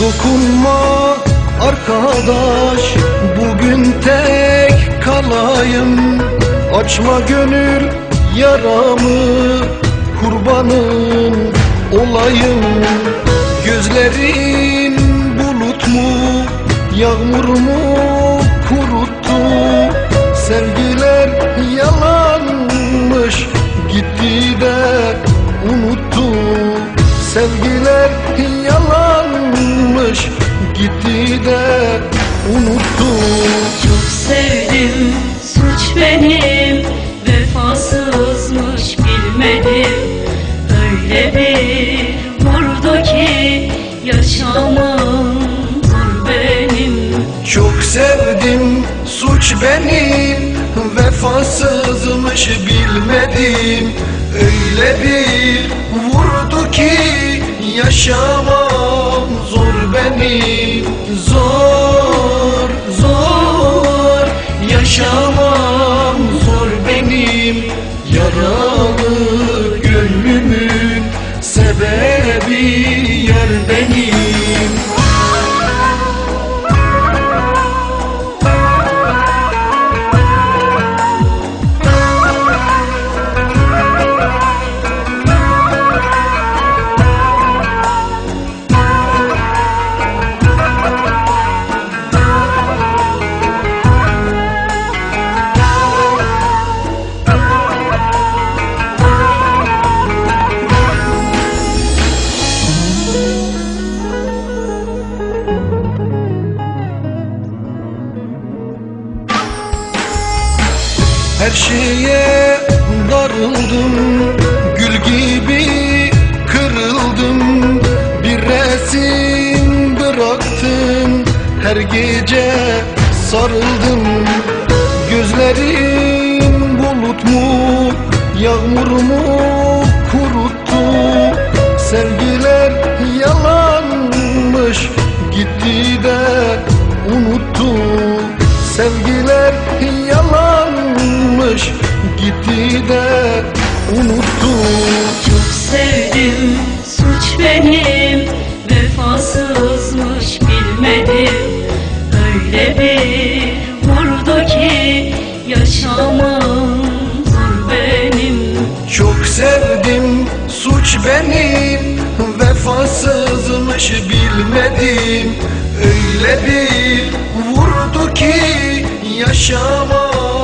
Dokunma arkadaş. Bugün tek kalayım. Açma gönül yaramı kurbanın olayım. Gözlerin bulut mu yağmur mu Sevgiler yalanmış gitti de unuttu. Çok sevdim suç benim Vefasızmış bilmedim. Öyle bir vurdu ki Yaşamım zor benim. Çok sevdim suç benim Vefasızmış bilmedim. Öyle bir vurdu ki Yaşamam zor benim Zor zor Yaşamam zor benim. Yaralı Her şeye darıldım Gül gibi kırıldım. Bir resim bıraktım Her gece sarıldım. Gözlerim bulut mu Yağmur mu kuruttu? Sevgiler yalanmış Gitti de unuttu. Sevgiler yalanmış Gitti de unuttu. Çok sevdim suç benim. Vefasızmış bilmedim. Öyle bir vurdu ki Yaşamım zor benim. Çok sevdim suç benim. Vefasızmış bilmedim. Öyle bir vurdu ki Yaşamam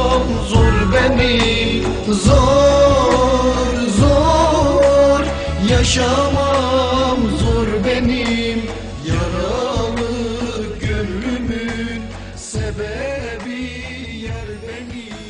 You.